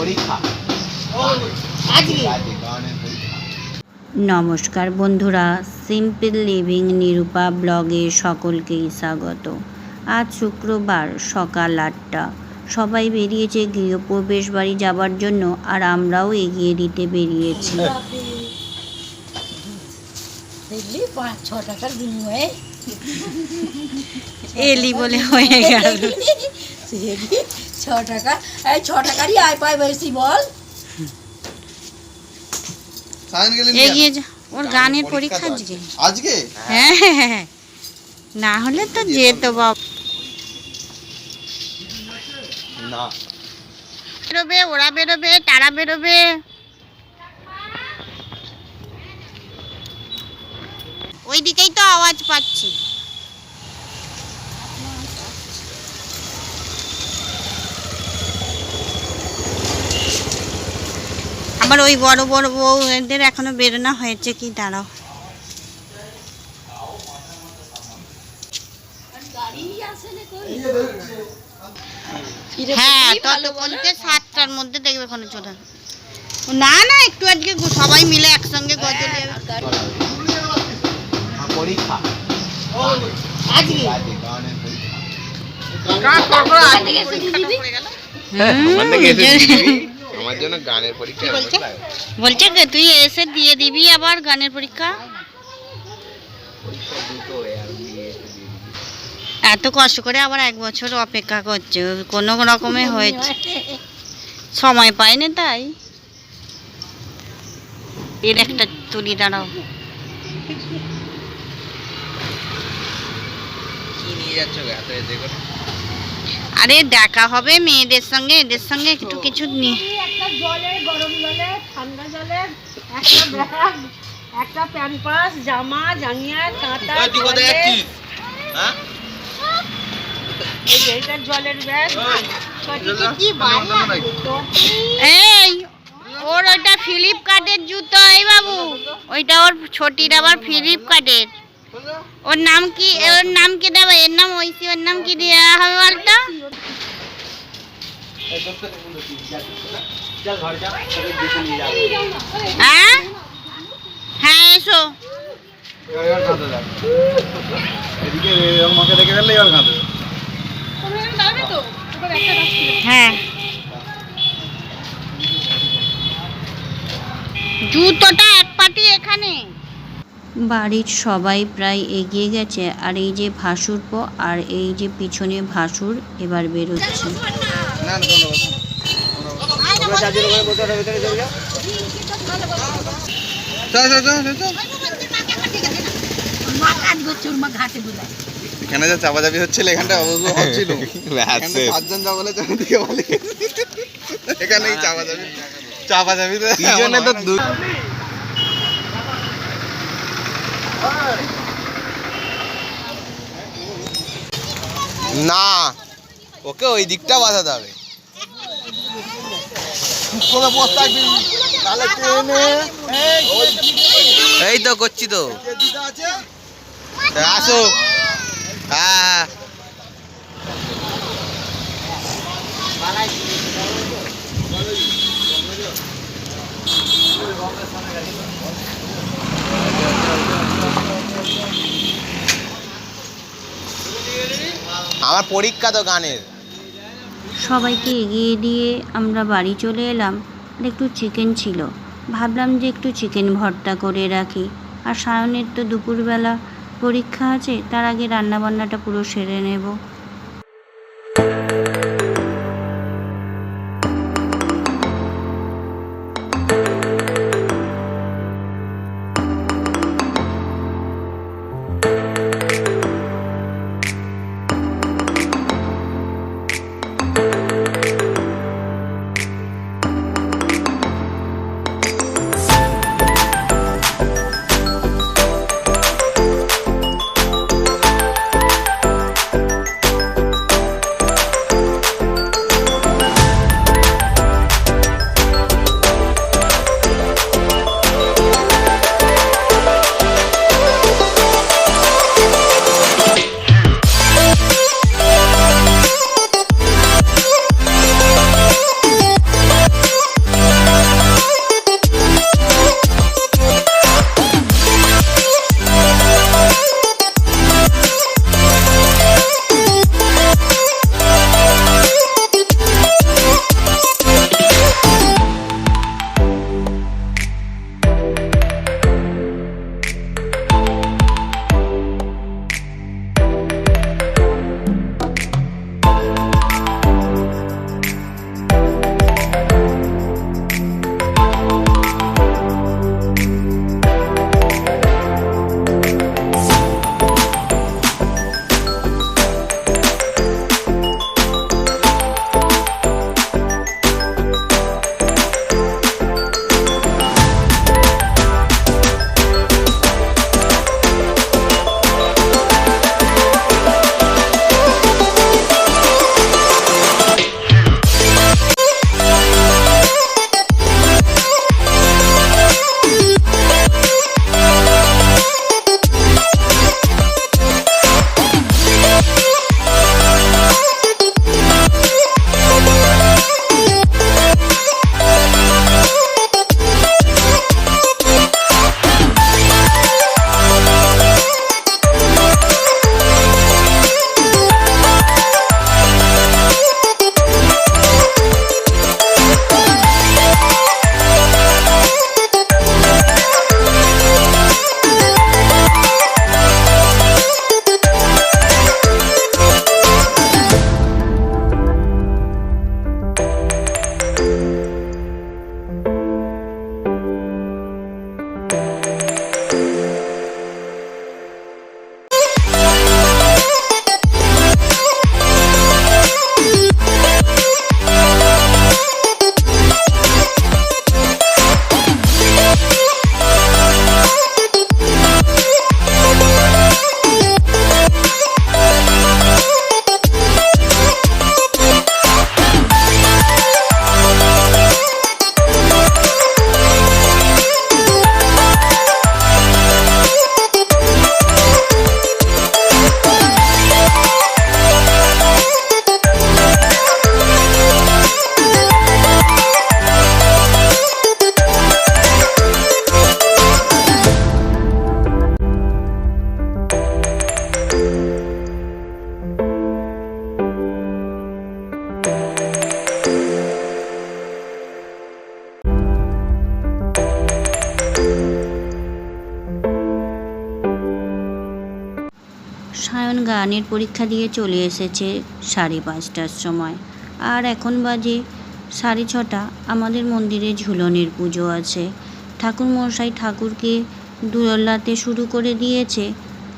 পরীক্ষা। নমস্কার বন্ধুরা সিম্পল লিভিং নিরূপা ব্লগে সকলকেই স্বাগত। আজ শুক্রবার সকাল আটটা। সবাই বেরিয়েছে গৃহপ্রবেশ বাড়ি যাবার জন্য আর আমরাও এগিয়ে দিতে বেরিয়েছি। এলি বলে হয়ে গেল। ছ টাকা। এই ছ টাকারই আয় পায় বেশি বল। এগিয়ে যা। ওর গানের পরীক্ষা আজকে। আজকে? হ্যাঁ হ্যাঁ, হ্যাঁ। না হলে তো যেত বাবা না। বেরোবে ওরা বেরোবে তারা বেরোবে। ওই দিকেই তো আওয়াজ পাচ্ছি। আমার ওই বড় বড় বউ এদের এখনও বেরোনো হয়েছে কি দাঁড়াও। হ্যাঁ ততক্ষণকে সাতটার মধ্যে দেখবে ওখানে চলে। না না একটু আজকে সবাই মিলে একসঙ্গে গজলে পরীক্ষা আমার জন্য গানের পরীক্ষা বলছে? বলছে তুই এসে দিয়ে দিবি আবার গানের পরীক্ষা। এত কষ্ট করে আবার এক বছর অপেক্ষা করছে কোনো রকমে হয়েছে। সময় পাইনি তাই। এর একটা তুলি দাঁড়াও। কি নিয়ে যাচ্ছ এত এতে করে? আরে দেখা হবে মেয়েদের সঙ্গে এদের সঙ্গে একটু কিছু নি একটা জলে গরম জলে ঠান্ডা জলে একটা ব্যাগ একটা প্যাম্পাস জামা জাঙ্গিয়া কাঁটা হ্যাঁ? এই জলের ব্যাগ। এই ওর ওইটা ফ্লিপকার্টের জুতো এই বাবু। ওইটা ওর ছোটির আবার ফ্লিপকার্টের ওর নাম কি ওর নাম কি দেবে এর নাম ঐশী ওর নাম কি দেওয়া হবে বলতো হ্যাঁ হ্যাঁ এসো এদিকে এরকম মাকে দেখে ফেললে এবার কাঁদে হ্যাঁ জুতোটা এক পাটি এখানে বাড়ির সবাই প্রায় এগিয়ে গেছে। আর এই যে ভাসুর পো আর এই যে পিছনে ভাসুর এবার বেরোচ্ছে। এখানে যা চাপাচাপি হচ্ছিল এখানটা অবশ্য হচ্ছিল। পাঁচজন যা চারিদিকে বলে। এখানেই চাপাচাপি। চাপাচাপি তো পিছনে তো না ওকে ওই দিকটা বাঁধাতে হবে। এই তো করছি তো। আসো। হ্যাঁ। আমার পরীক্ষা তো গানের। সবাইকে এগিয়ে দিয়ে আমরা বাড়ি চলে এলাম। একটু চিকেন ছিল। ভাবলাম যে একটু চিকেন ভর্তা করে রাখি। আর সায়নের তো দুপুরবেলা পরীক্ষা আছে, তার আগে রান্নাবান্নাটা পুরো সেরে নেব। গানের পরীক্ষা দিয়ে চলে এসেছে সাড়ে পাঁচটার সময়। আর এখন বাজে সাড়ে ছটা। আমাদের মন্দিরে ঝুলনের পুজো আছে। ঠাকুর মশাই ঠাকুরকে দোলাতে শুরু করে দিয়েছে।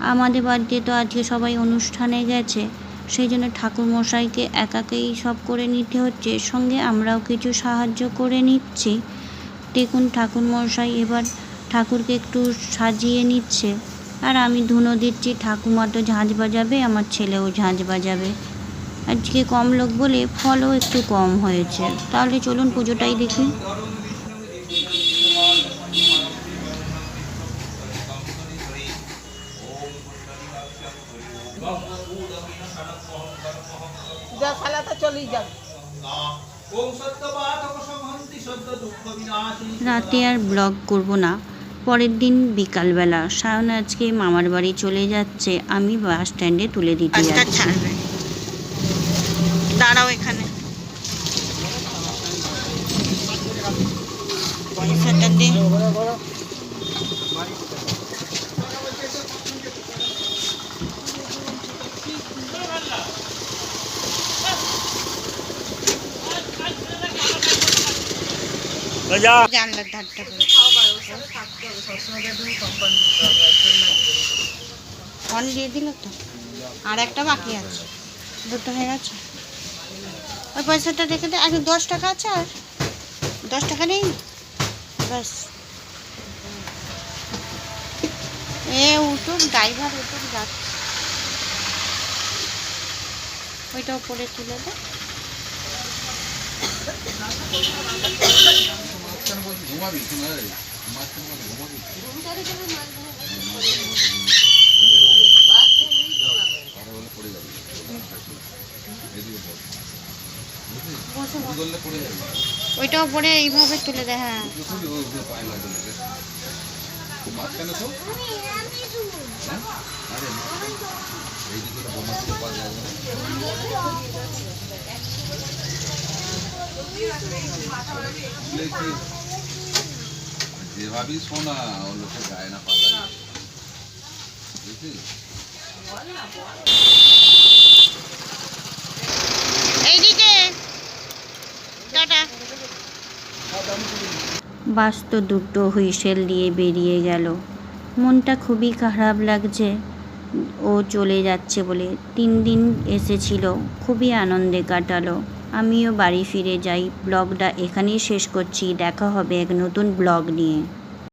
আমাদের বাড়িতে তো আজকে সবাই অনুষ্ঠানে গেছে। সেই জন্য ঠাকুর মশাইকে একাকেই সব করে নিতে হচ্ছে। সঙ্গে আমরাও কিছু সাহায্য করে নিচ্ছি। দেখুন ঠাকুর মশাই এবার ঠাকুরকে একটু সাজিয়ে নিচ্ছে। আর আমি ধুনো দিচ্ছি ঠাকুমা তো ঝাঁঝ বাজাবে আমার ছেলেও ঝাঁঝ বাজাবে। আজকে কম লোক বলে ফলও একটু কম হয়েছে। তাহলে চলুন পুজোটাই দেখি। যা সালাতে চলেই যাবে রাতে আর ব্লগ করব না। পরের দিন বিকালবেলা সায়ন আজকে মামার বাড়ি চলে যাচ্ছে আমি বাস স্ট্যান্ডে তুলে দিতে যাচ্ছি। দাঁড়াও এখানে। পয়সাটা দে জানলার ধারটা করে। ফোন দিয়ে দিল তো। আর একটা বাকি আছে। দুটো হয়ে গেছে। ওই পয়সাটা রেখে দে। আর দশ টাকা আছে আর। দশ টাকা নেই? ব্যাস। এ উঠুন ড্রাইভার উঠুন যাচ্ছে। ওইটা উপরে তুলে দে। বসে বসে। ওইটা উপরে এইভাবে তুলে দে হ্যাঁ শোনা ও লোকে গায়ে না পালা এইদিকে। টাটা। বাস তো দুটো হুইসেল দিয়ে বেরিয়ে গেল। মনটা খুবই খারাপ লাগছে। ও চলে যাচ্ছে বলে তিন দিন এসেছিল। খুবই আনন্দে কাটালো। আমিও বাড়ি ফিরে যাই। ব্লগটা এখানেই শেষ করছি। দেখা হবে এক নতুন ব্লগ নিয়ে।